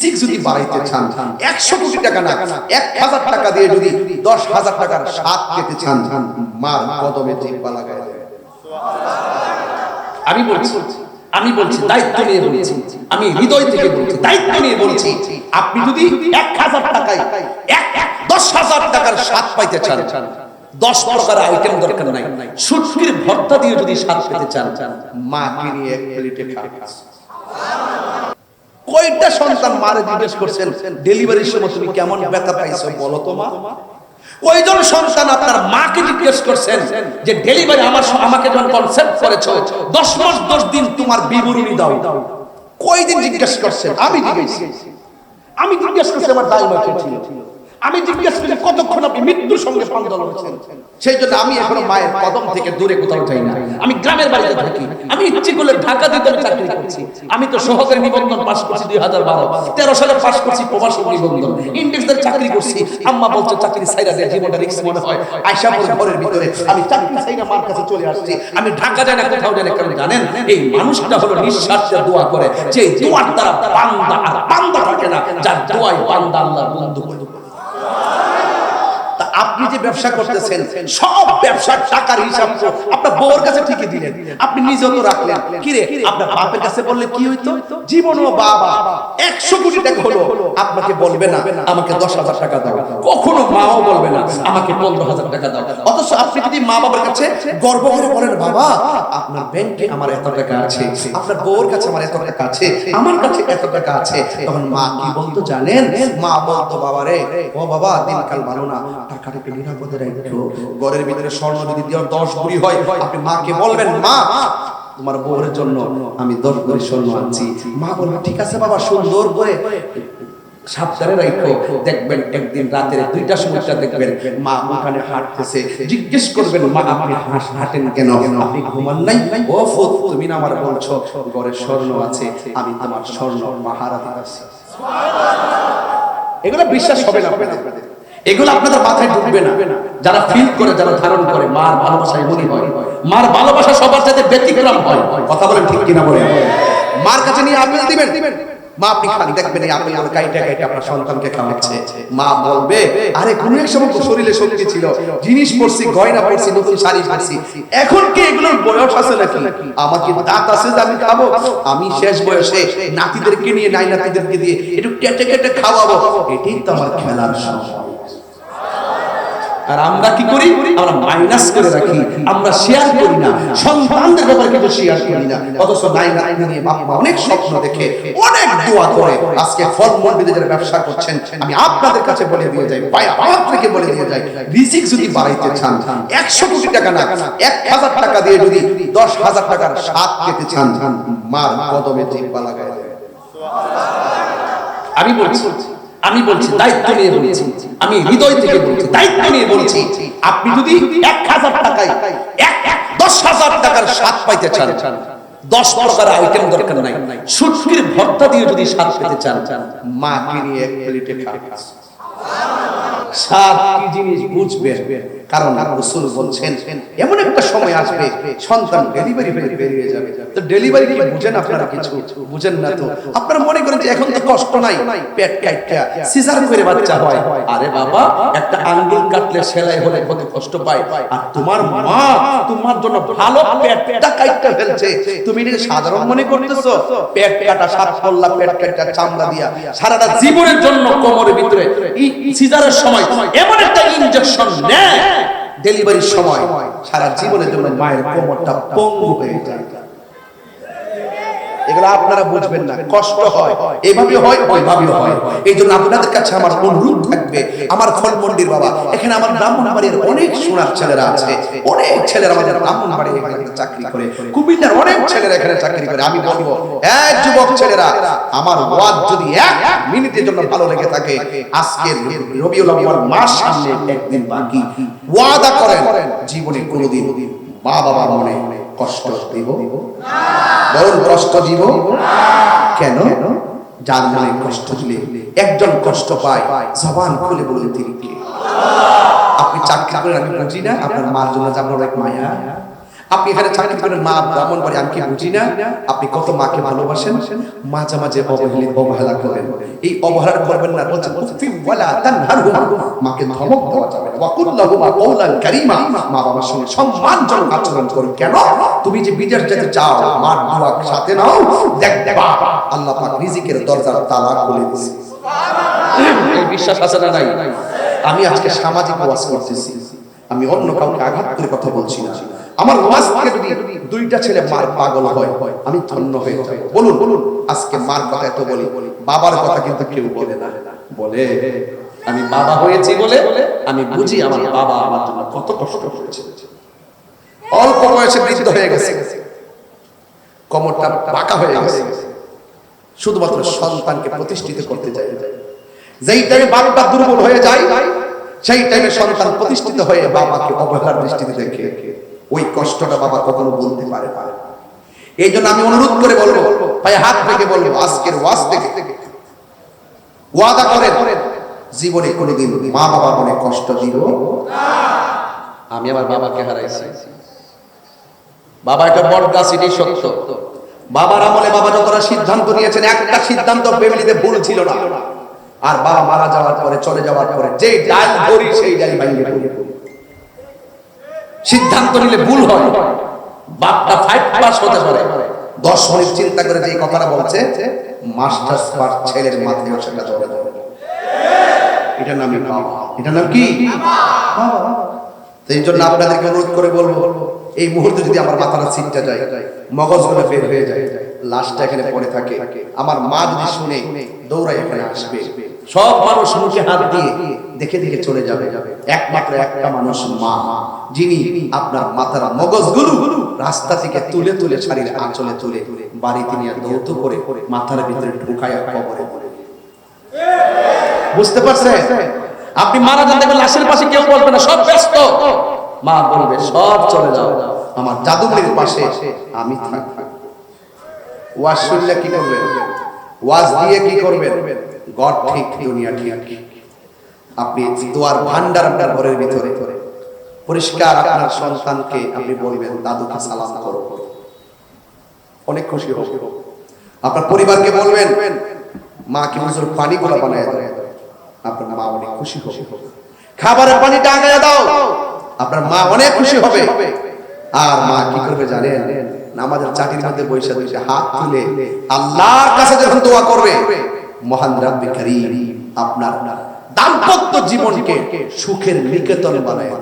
ঠিক যদি বাড়াইতে চান একশো কোটি টাকা না এক হাজার টাকা দিয়ে যদি দশ হাজার টাকার স্বাদ পেতে চান মার কদমে জিব্বা লাগাই আমি বলছি আমি বলছি দায়িত্ব নিয়ে বলছি আমি হৃদয় থেকে বলছি দায়িত্ব নিয়ে বলছি আপনি যদি এক হাজার টাকায় এক দশ হাজার টাকার স্বাদ পাইতে চান দশ প্রকার আইটেম দরকার নাই সুটকির ভর্তা দিয়ে যদি স্বাদ পেতে চান মাকে নিয়ে এক প্লেটে খাবেন কয়টা সন্তান মারে জিজ্ঞেস করছেন ডেলিভারির সময় তুমি কেমন ব্যথা পাইছো বলো তো মা? কয়জন সন্তান আপনার মাকে জিজ্ঞেস করছেন যে ডেলিভারি আমার আমাকে যখন কনসেপ্ট করেছ, দশ মাস, দশ দিন তোমার বিবরণী দাও। কয়দিন জিজ্ঞেস করছেন? আমি জিজ্ঞেস আমি জিজ্ঞেস করছি, আমার দায় মাকে ছিল? আমি জিজ্ঞেস করছি কতক্ষণ আপনি মৃত্যুর সঙ্গে পান্দল হয়েছেন সেই জন্য আমি এখনও মায়ের কদম থেকে দূরে কোথাও যাই না। আমি গ্রামের বাড়িতে থাকি। আমি ইচ্ছে করলে ঢাকা দিতে চাকরি করছি। আমি তো সহকারী নিবন্ধন পাশ করছি দুই হাজার বারো। তেরো সালে পাশ করছি প্রবাসী নিবন্ধন। ইন্ডেক্সের চাকরি করছি। আম্মা বলছে চাকরি সাইরা দেয় জীবনটা রিক্স মনে হয়। আয়সা মোর ঘরের ভিতরে আমি চাকরি না মার কাছে চলে আসছি। আমি ঢাকা যাই না, কোথাও যাই না। কারণ জানেন? এই মানুষটা হলো নিঃশ্বাসে দোয়া করে। যে দোয়ার দ্বারা বান্দা আর বান্দা থাকে না, যার দোয়াই বান্দা আল্লাহর বন্ধু করে। আপনি যে ব্যবসা করতেছেন সব ব্যবসার টাকার হিসাব আপনার বউর কাছে ঠিকই দিলেন। আপনি নিজেও তো রাখলেন। কি রে? আপনার বাপের কাছে বললে কি হইতো? জীবনও বাবা। একশো কোটি টাকা হলো। আপনাকে বলবে না আমাকে দশ হাজার টাকা দাও। কখনো মাও বলবে না আমাকে পনেরো হাজার টাকা দাও। অথচ আপনি যদি মা বাবার কাছে গর্ব করে বলেন বাবা আপনার ব্যাংকে আমার এত টাকা আছে আপনার বউর কাছে আমার এত টাকা আছে আমার কাছে এত টাকা আছে। তখন মা কি বলতো জানেন? মা বলতো বাবা রে ও বাবা দিনকাল ভালো না টাকাটা একটু নিরাপদে রাখো ঘরের ভিতরে স্বর্ণ যদি দশ হয়, আপনি মাকে বলবেন, মা, তোমার বউর জন্য আমি দশ স্বর্ণ আনছি। মা বলবে, ঠিক আছে বাবা, সুন্দর করে সাবধানে দেখবেন একদিন রাতের দুইটা সময়টা দেখবেন মা ওখানে হাঁটতেছে। জিজ্ঞেস করবেন, মা, আপনি হাঁস হাঁটেন কেন? আপনি ঘুমান নাই? ও ফুত, তুমি না আমার বলছো ঘরে স্বর্ণ আছে, আমি তোমার স্বর্ণ মাহারা দিতেছি। এগুলো বিশ্বাস হবে না আপনাদের। এগুলো আপনাদের মাথায় ঢুকবে না। যারা ফিল করে, যারা ধারণ করে, মার ভালোবাসায় মনে হয়। মার ভালোবাসা সবার সাথে ব্যতিক্রম হয়। কথা বলেন ঠিক কিনা বলেন? মার কাছে নিয়ে আপেল দিবেন? মা, আপনি খান। দেখবেন এই আপনার সন্তানকে খাওয়াচ্ছে মা বলবে, আরে, কোন এক সময় শরীরে শক্তি ছিল। জিনিস পড়ছি গয়না পড়ছি নতুন শাড়ি পড়ছি এখন কি এগুলোর বয়স আছে নাকি? আমার কি দাঁত আছে যে আমি খাব? আমি শেষ বয়সে নাতিদেরকে নিয়ে নাই নাতিদেরকে দিয়ে একটু কেটে কেটে খাওয়াবো। এটাই তো আমার খেলার সময়। আর আমরা কি করি? আমরা মাইনাস করে রাখি। আমরা শেয়ার করি না। সন্তানদের ব্যাপারে কিন্তু শেয়ার করি না। অথচ নাই নাই নিয়ে বাপ অনেক স্বপ্ন দেখে, অনেক দোয়া করে। আজকে ফল বেঁধে যারা ব্যবসা করছেন, আমি আপনাদের কাছে বলে দিয়ে যাই, ভাই থেকে বলে দিয়ে যাই। রিজিক যদি বাড়াইতে চান, একশো কোটি টাকা না, এক হাজার টাকা দিয়ে যদি দশ হাজার টাকার স্বাদ পেতে চান, মার কদমে জিব্বা লাগাই আমি বলছি আমি বলছি দায়িত্ব নিয়ে বলছি। আমি হৃদয় থেকে বলছি দায়িত্ব নিয়ে বলছি। আপনি যদি এক হাজার টাকায় এক দশ হাজার টাকার স্বাদ পাইতে চান দশ প্রকার আইটেম দরকার নাই। সুটকির ভর্তা দিয়ে যদি স্বাদ পেতে চান মাকে নিয়ে এক প্লেটে খাবেন স্বাদ কি জিনিস বুঝবেন? কারণ রসুল বলছেন, এমন একটা সময় আসবে, সন্তান ডেলিভারি হয়ে বেরিয়ে যাবে। তো ডেলিভারি কি বুঝেন আপনারা কিছু? বুঝেন না তো? আপনারা মনে করেন যে এখন তো কষ্ট নাই, পেট কাটটা সিজার করে বাচ্চা হয়। আরে বাবা, একটা আঙ্গুল কাটলে সেলাই হলে কত কষ্ট পায়। আর তোমার মা, তোমার জন্য ভালো পেটটা কাটটা ফেলছে। তুমি এটা সাধারণ মনে করতেছো, পেট কাটা সাত পল্লা পেট কাটা চামড়া দিয়া সারাটা জীবনের জন্য কোমরের ভিতরে সিজারের সময় এমন একটা ইনজেকশন নেয় ডেলিভারির সময় সারা জীবনের জন্য মায়ের কোমরটা পঙ্গু হয়ে যায়। এগুলো আপনারা বুঝবেন না। কষ্ট হয়। এভাবে হয়, ওইভাবে হয়। এই জন্য আপনাদের কাছে আমার অনুরোধ থাকবে। আমার বাবা, এখানে আমার অনেক সোনার ছেলেরা আছে। অনেক ছেলেরা আমাদের এখানে চাকরি করে। কুমিল্লার অনেক ছেলেরা এখানে চাকরি করে। আমি বলব, এক যুবক ছেলেরা, আমার ওয়াদ যদি এক মিনিটের জন্য ভালো লেগে থাকে আজকে রবিউল আউয়াল মাস সামনে একদিন বাকি। ওয়াদা করেন, জীবনে কোনোদিন মা বাবার মনে কষ্ট দিব। বরং কষ্ট দিব। কেন? যার মনে কষ্ট দিলে একজন কষ্ট পায়, জবান খুলে বলে তিনি আপনি চাকরি করেন, আমি বুঝি না, আপনার মার জন্য যাব অনেক মায়া। আপনি এখানে চাকরি করেন মা ব্রাহ্মণ বাড়ি আমি কি বুঝি না? আপনি কত মাকে ভালোবাসেন? মাঝে মাঝে অবহেলিত অবহেলা করেন। এই অবহেলা করবেন না বলছেন ওয়ালা তানহারহুমা মাকে ধমক দেওয়া যাবে না। ওয়াকুল লাহুমা কওলান কারীমা। মা বাবার সঙ্গে সম্মানজনক আচরণ করুন। কেন? তুমি যে বিদেশ যেতে চাও মার দোয়া সাথে নাও দেখ দেখবা আল্লাহ পাক রিজিকের দরজার তালা খুলে দিয়েছে। এই বিশ্বাস আছে না নাই? আমি আজকে সামাজিক ওয়াজ করতেছি। আমি অন্য কাউকে আঘাত করে কথা বলছি না। আমার ওয়াজ থেকে যদি দুইটা ছেলে মার পাগল হয়, আমি ধন্য হয়ে যাব। বলুন বলুন, আজকে মার কথা এত বলি, বাবার কথা কিন্তু কেউ বলে না। বলে, আমি বাবা হয়েছি বলে, আমি বুঝি আমার বাবা আমার জন্য কত কষ্ট করেছে। অল্প বয়সে বৃদ্ধ হয়ে গেছে। কমরটা বাঁকা হয়ে গেছে। শুধুমাত্র সন্তানকে প্রতিষ্ঠিত করতে চাই। যেই টাইমে বাপটা দুর্বল হয়ে যায়, সেই টাইমে সন্তান প্রতিষ্ঠিত হয়ে বাবাকে অবহেলার দৃষ্টিতে দেখে। ওই কষ্টটা বাবা কখনো বলতে পারে এই জন্য আমি অনুরোধ করে বলব, ভাই, হাত থেকে বলব, আজকের ওয়াজ থেকে। ওয়াদা করেন, জীবনে কোনোদিন মা বাবা মনে কষ্ট দিব আমি আমার বাবাকে হারাইছি। বাবা একটা বড় গাছ এটাই সত্য। বাবার আমলে বাবা যতটা সিদ্ধান্ত নিয়েছেন, একটা সিদ্ধান্ত ফ্যামিলিতে ভুল ছিল না। আর বাবা মারা যাওয়ার পরে, চলে যাওয়ার পরে, যে ডাল ধরি সেই ডাল ভাঙিয়ে। সিদ্ধান্ত নিলে ভুল হয়। বাপটা ফাইভ পাস হতে পারে। দশ মিনিট চিন্তা করে যে কথাটা বলছে, মাস্টার্স পাস ছেলের মাথায় সেটা চলে যাবে নাম কি? জন্য করে বলব, এই মুহূর্তে যদি আমার যায়, মগজগুলো বের হয়ে যায়, লাশটা থাকে। আমার মা যদি শুনে এখানে আসবে। সব মানুষ মুখে হাত দিয়ে দেখে দেখে চলে যাবে। একমাত্র একটা মানুষ মা যিনি আপনার মাথার মগজগুলো রাস্তা থেকে তুলে তুলে শাড়ির আঁচলে তুলে বাড়িতে নিয়ে দৌত করে মাথার ভিতরে ঢুকায় কবরে। বুঝতে পারছেন? আপনি মারা যান দেখবেন লাশের পাশে কেউ বলবে না সব ব্যস্ত। মা বলবে সব চলে যাও। আমার জাদুমণির পাশে আমি থাকব। ওয়াজ শুনলে কি করবেন? ওয়াজ দিয়ে কি করবেন? গড ঠিক দুনিয়া ঠিক। আপনি দোয়ার ভান্ডার আপনার ঘরের ভিতরে। পরিষ্কার আপনার সন্তানকে আপনি বলবেন, দাদুকে সালাম করো। অনেক খুশি হবে। আপনার পরিবারকে বলবেন মা কি হুজুর পানি গুলো বানায় দেয় আপনার মা অনেক খুশি হবে। খাবারের পানিটা আগায় দাও। আপনার মা অনেক খুশি হবে। আর মা কি করবে জানেন? আমাদের চাকরির মধ্যে বৈশা বৈশা হাত তুলে আল্লাহর কাছে যখন দোয়া করবে, মহান রাব্বি কারীম, আপনার দাম্পত্য জীবনকে সুখের নিকেতন বানায়।